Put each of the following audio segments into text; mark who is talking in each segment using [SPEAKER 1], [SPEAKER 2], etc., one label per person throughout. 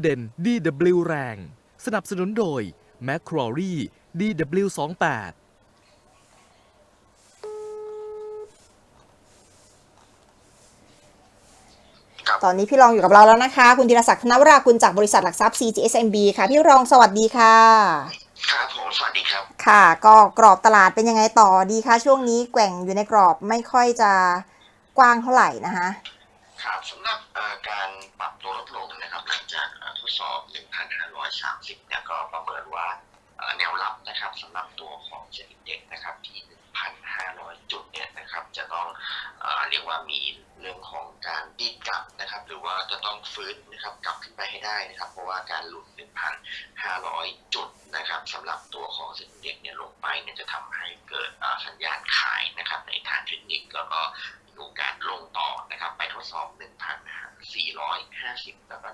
[SPEAKER 1] เด่น DW แรง สนับสนุนโดย m c q u a r e DW28
[SPEAKER 2] ครับ
[SPEAKER 3] ตอนนี้พี่รองอยู่กับเราแล้วนะคะ คุณธีรศักดิ์ธนวรากุลจากบริษัทหลักทรัพย์ CGSMB ค่ะ พี่รองสวัสดีค่ะ
[SPEAKER 2] ครับผมสวัสดีครับ
[SPEAKER 3] ค่ะ ก็กรอบตลาดเป็นยังไงต่อดีคะช่วงนี้แกว่งอยู่ในกรอบไม่ค่อยจะกว้างเท่าไหร่นะคะ
[SPEAKER 2] ครับสำหรับการปรับตัวลดลงนะครับ หลังจากเอ่อทดสอบ 1,530 เนี่ยก็ประเมินว่าแนวรับนะครับสำหรับตัวของเซ็นเด็กนะครับที่ 1,500 จุดเนี่ยนะครับจะต้องเอเรียกว่ามีเรื่องของการดีดกลับนะครับ หรือว่าจะต้องฟื้นนะครับกลับขึ้นไปให้ได้นะครับ เพราะว่าการหลุด 1,500 จุดนะครับสำหรับตัวของเซ็นเด็กเนี่ยลงไปเนี่ยจะทำให้เกิดสัญญาณขายนะครับในทางเทคนิคแล้วก็มีโอกาสลงต่อ นะครับไปทดสอบ1,450แล้วก็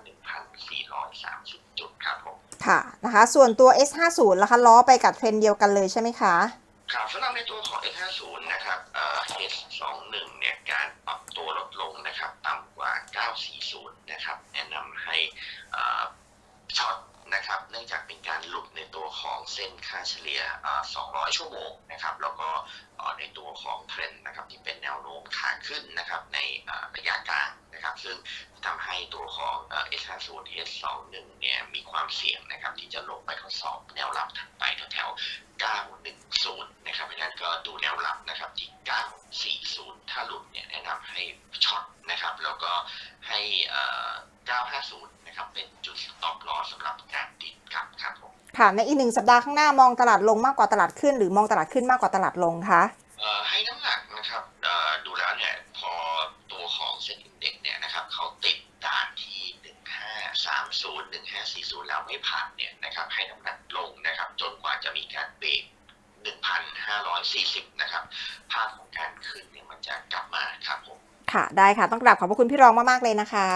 [SPEAKER 2] 1,430จุดครับผม
[SPEAKER 3] ค่ะนะคะ ส่วนตัว S50 ล่ะคะล้อไปกับเทรนด์เดียวกันเลยใช่ไหมคะ
[SPEAKER 2] ครับสำหรับในตัวของ S50 นะครับเอ่อ S21 เนี่ย การปรับตัวลดลงนะครับ ต่ำกว่า 940 นะครับ แนะนำให้เอ่อช็อตนะครับ เนื่องจากเป็นการหลุดในตัวของ เส้นค่าเฉลี่ย 200 ชั่วโมงนะครับ แล้วก็ในตัวของเทรนด์นะครับที่เป็นแนวโน้มขาขึ้นนะครับในระยะกลางนะครับ ซึ่งทำให้ตัวของ S50 S21 เนี่ยมีความเสี่ยงนะครับที่จะลงไปทดสอบแนวรับถัดไปแถวๆ910 นะครับเพราะนั้นก็ดูแนวรับนะครับที่940 ถ้าหลุดเนี่ยแนะนำให้ช็อตนะครับ แล้วก็ให้950 นะครับเป็นจุด stop loss สำหรับการติด กลับครับผม
[SPEAKER 3] ค่ะในอีกหนึ่งสัปดาห์ข้างหน้ามองตลาดลงมากกว่าตลาดขึ้น หรือมองตลาดขึ้นมากกว่าตลาดลงคะ
[SPEAKER 2] เอ่อให้น้ำหนักนะครับเอ่อดูแล้วเนี่ยพอตัวของเซ็นอินเด็กเนี่ยนะครับเขาติดด่านที่ 1530 1540 แล้วไม่ผ่านเนี่ยนะครับให้น้ำหนักลงนะครับจนกว่าจะมีการเบรก1,540 นะครับ ภาพของการขึ้นเนี่ยมันจะกลับมาครับผม
[SPEAKER 3] ค่ะ ได้ค่ะ ต้องกราบขอบพระคุณพี่รองมาก ๆ เลยนะคะ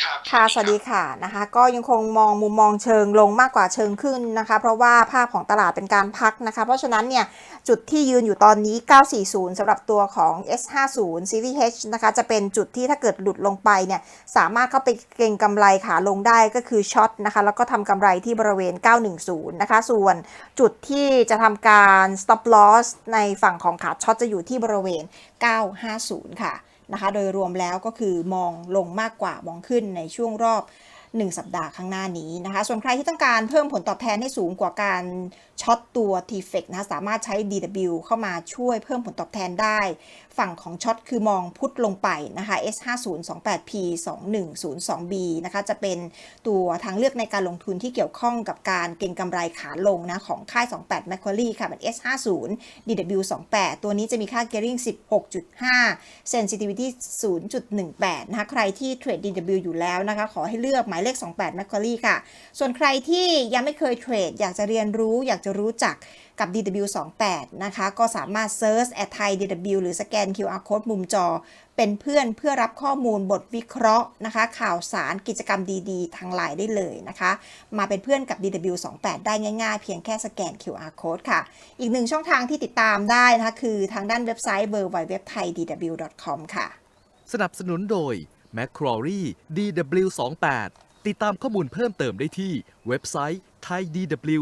[SPEAKER 2] ครับ
[SPEAKER 3] ค่ะสวัสดีค่ะนะคะก็ยังคงมองมุมมองเชิงลงมากกว่าเชิงขึ้นนะคะ เพราะว่าภาพของตลาดเป็นการพักนะคะ เพราะฉะนั้นเนี่ยจุดที่ยืนอยู่ตอนนี้ 940สำหรับตัวของ S50 Series H นะคะจะเป็นจุดที่ถ้าเกิดหลุดลงไปเนี่ยสามารถเข้าไปเก็งกำไรขาลงได้ก็คือช็อตนะคะแล้วก็ทำกำไรที่บริเวณ 910 นะคะ ส่วนจุดที่จะทำการ stop loss ในฝั่งของขาช็อตจะอยู่ที่บริเวณ 950 ค่ะ นะคะ โดยรวมแล้วก็คือมองลงมากกว่ามองขึ้นในช่วงรอบ 1 สัปดาห์ข้างหน้านี้นะคะ ส่วนใครที่ต้องการเพิ่มผลตอบแทนให้สูงกว่าการช็อตตัว t f e c นะคะสามารถใช้ DW เข้ามาช่วยเพิ่มผลตอบแทนได้ ฝั่งของช็อตคือมองพุทลงไปนะคะ S5028P 2102B นะคะจะเป็นตัวทางเลือกในการลงทุนที่เกี่ยวข้องกับการเก็งกำไรขาลงนะของค่าย 28 Macquarie ค่ะเป็น S50 DW28 ตัวนี้จะมีค่า gearing 16.5 sensitivity 0.18 นะคะใครที่เทรด DW อยู่แล้วนะคะขอให้เลือกหมายเลข 28 Macquarie ค่ะ ส่วนใครที่ยังไม่เคยเทรด อยากจะเรียนรู้อยากจะรู้จักกับ DW28 นะคะ ก็สามารถ search at Thai DW หรือสแกน QR code มุมจอ เป็นเพื่อนเพื่อรับข้อมูลบทวิเคราะห์นะคะ ข่าวสารกิจกรรมดีๆ ทางไลน์ได้เลยนะคะ มาเป็นเพื่อนกับ DW28 ได้ง่ายๆ เพียงแค่สแกน QR code ค่ะ อีกหนึ่งช่องทางที่ติดตามได้นะคะคือทางด้านเว็บไซต์ www.thaidw.com ค่ะ
[SPEAKER 1] สนับสนุนโดย m c q u a r e DW28 ติดตามข้อมูลเพิ่มเติมได้ที่เว็บไซต์ thaidw